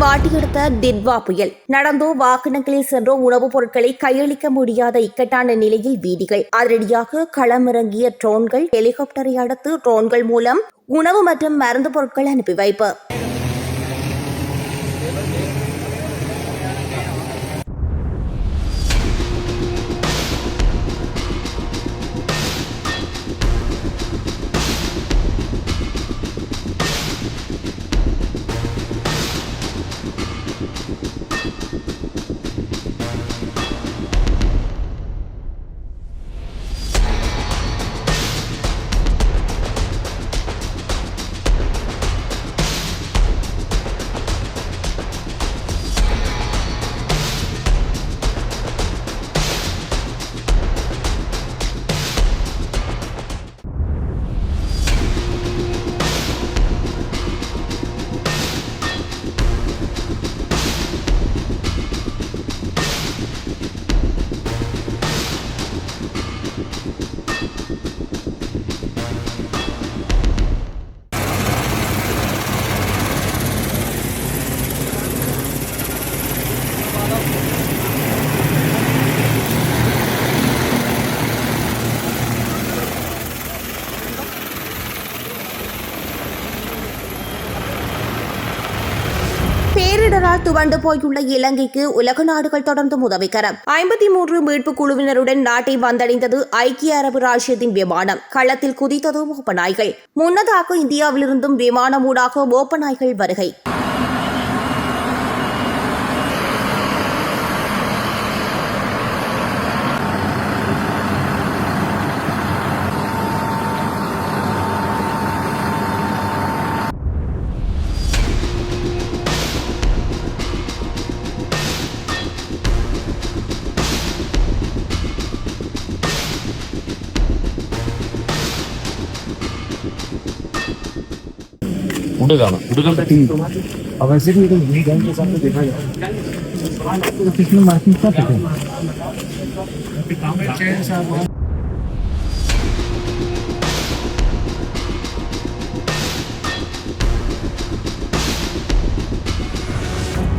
வாட்டியெடுத்த திட்வா புயல். நடந்தோ வாகனங்களில் சென்றோ உணவுப் பொருட்களை கையளிக்க முடியாத இக்கட்டான நிலையில் வீதிகள். அதிரடியாக களமிறங்கிய ட்ரோன்கள் ஹெலிகாப்டரை அடுத்து ட்ரோன்கள் மூலம் உணவு மற்றும் மருந்து பொருட்கள் அனுப்பி வைப்பு. துவண்டு போயுள்ள இலங்கைக்கு உலக நாடுகள் தொடர்ந்து உதவிக்கரம். ஐம்பத்தி மூன்று மீட்பு குழுவினருடன் நாட்டை வந்தடைந்தது ஐக்கிய அரபு ராஷ்யத்தின் விமானம். களத்தில் குதித்தது ஓப்பநாய்கள் முன்னதாக இந்தியாவிலிருந்தும் விமானம் ஊடாக ஓப்பநாய்கள் வருகை. उडगाव उडगाव अब ऐसे भी तो नहीं गन के सामने देखा जाए कितनी मार्किंग का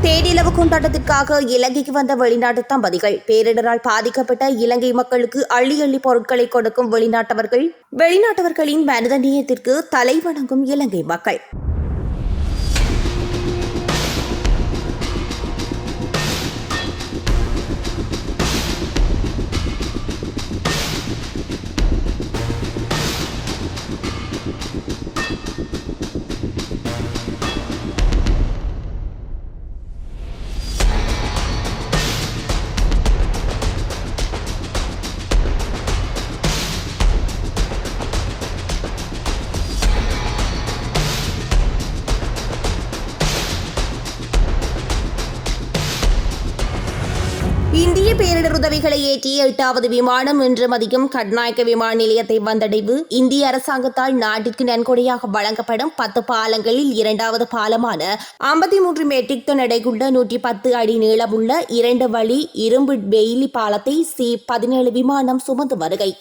பேரிழவு கொண்டாட்டத்திற்காக இலங்கைக்கு வந்த வெளிநாட்டு தம்பதிகள் பேரிடரால் பாதிக்கப்பட்ட இலங்கை மக்களுக்கு அள்ளி அள்ளி பொருட்களை கொடுக்கும் வெளிநாட்டவர்கள். வெளிநாட்டவர்களின் மனிதநேயத்திற்கு தலை வணங்கும் இலங்கை மக்கள். இந்திய பேரிடர் உதவிகளை ஏற்றிய எட்டாவது விமானம் இன்று மதியம் கட்நாயக்க விமான நிலையத்தை வந்தடைவு. இந்திய அரசாங்கத்தால் நாட்டிற்கு நன்கொடையாக வழங்கப்படும் பத்து பாலங்களில் இரண்டாவது பாலமான ஐம்பத்தி மூன்று மெட்ரிக் டன் எடையுள்ள நூற்றி பத்து அடி நீளமுள்ள இரண்டு வழி இரும்பு பெயிலி பாலத்தை சி பதினேழு விமானம் சுமந்து வருகை.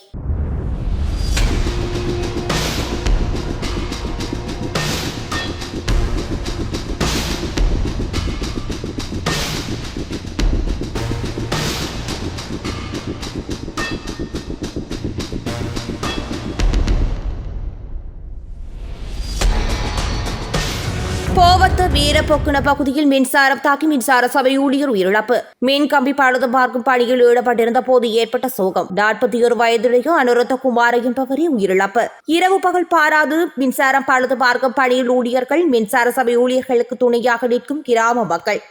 போவத்த வீரப்பொக்குன பகுதியில் மின்சாரம் தாக்கி மின்சார சபை ஊழியர் உயிரிழப்பு. மின் கம்பி பழுது பார்க்கும் பணியில் ஈடுபட்டிருந்த போது ஏற்பட்ட சோகம். நாற்பத்தி ஒரு வயதுடைய அனுரத்த குமாரையும் என்பவரே உயிரிழப்பு. இரவு பகல் பாராது மின்சாரம் பழுது பார்க்கும் பணியில் ஊழியர்கள் மின்சார சபை ஊழியர்களுக்கு துணையாக நிற்கும் கிராம மக்கள்.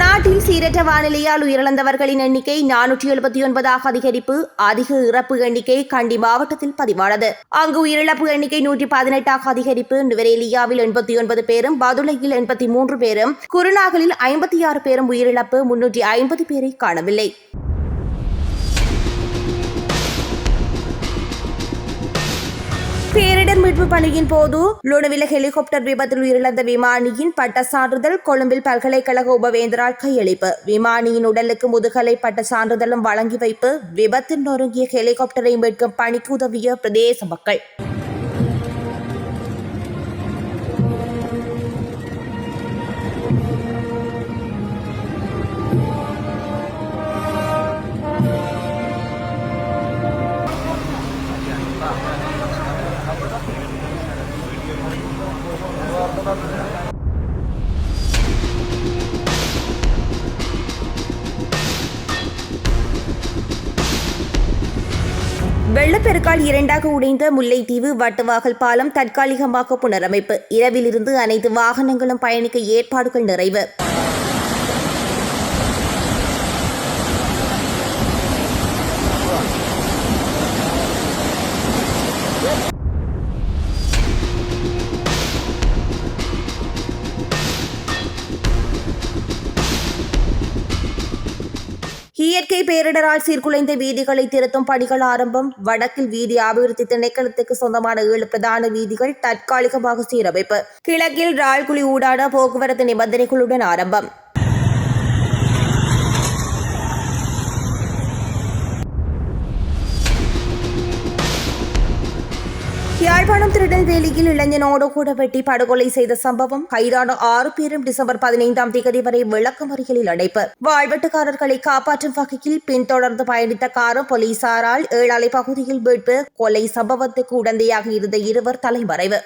நாட்டில் சீரற்ற வானிலையால் உயிரிழந்தவர்களின் எண்ணிக்கை நானூற்றி எழுபத்தி ஒன்பதாக அதிகரிப்பு அதிக இறப்பு எண்ணிக்கை கண்டி மாவட்டத்தில் பதிவானது. அங்கு உயிரிழப்பு எண்ணிக்கை நூற்றி பதினெட்டாக அதிகரிப்பு நுவரேலியாவில் எண்பத்தி ஒன்பது பேரும் பதுளையில் எண்பத்தி மூன்று பேரும் குருநாகலில் ஐம்பத்தி ஆறு பேரும் உயிரிழப்பு முன்னூற்றி ஐம்பது பேரை காணவில்லை. பேரிடர் மீட்பு பணியின் போது லுணுவில ஹெலிகாப்டர் விபத்தில் உயிரிழந்த விமானியின் பட்ட சான்றிதழ் கொழும்பில் பல்கலைக்கழக உபவேந்தரால் கையளிப்பு. விமானியின் உடலுக்கு முதுகலை பட்ட சான்றிதழும் வழங்கி வைப்பு விபத்தில் நொறுங்கிய ஹெலிகாப்டரை மீட்கும் பணிக்கு உதவிய பிரதேச மக்கள். வெள்ளப்பெருக்கால் இரண்டாக உடைந்த முல்லைத்தீவு வட்டுவாகல் பாலம் தற்காலிகமாக புனரமைப்பு. இரவிலிருந்து அனைத்து வாகனங்களும் பயணிக்க ஏற்பாடுகள் நிறைவு. இயற்கை பேரிடரால் சீர்குலைந்த வீதிகளை திருத்தும் பணிகள் ஆரம்பம். வடக்கில் வீதி அபிவிருத்தி திணைக்களத்துக்கு சொந்தமான ஏழு பிரதான வீதிகள் தற்காலிகமாக சீரமைப்பு. கிழக்கில் ரால்குழி ஊடான போக்குவரத்து நிபந்தனைகளுடன் ஆரம்பம். யாழ்ப்பாணம் திருநெல்வேலியில் இளைஞனோடு கூட வெட்டி படுகொலை செய்த சம்பவம் கைதான ஆறு பேரும் டிசம்பர் பதினைந்தாம் தேதி வரை விளக்கமறியலில் அடைப்பு. வாழ்வெட்டுக்காரர்களை காப்பாற்றும் வகையில் பின்தொடர்ந்து பயணித்த காரும் போலீசாரால் ஏழாலை பகுதியில் மீட்பு கொலை சம்பவத்துக்கு உடந்தையாக இருந்த இருவர் தலைமறைவு.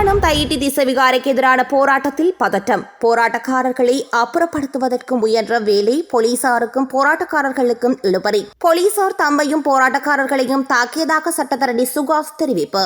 யாழ்ப்பாணம் தையிட்டி திசவிகாரைக்கு எதிரான போராட்டத்தில் பதட்டம். போராட்டக்காரர்களை அப்புறப்படுத்துவதற்கு முயன்ற வேலை போலீசாருக்கும் போராட்டக்காரர்களுக்கும் இழுபறி. போலீசார் தம்மையும் போராட்டக்காரர்களையும் தாக்கியதாக சட்டத்தரணி சுகாஸ் தெரிவிப்பு.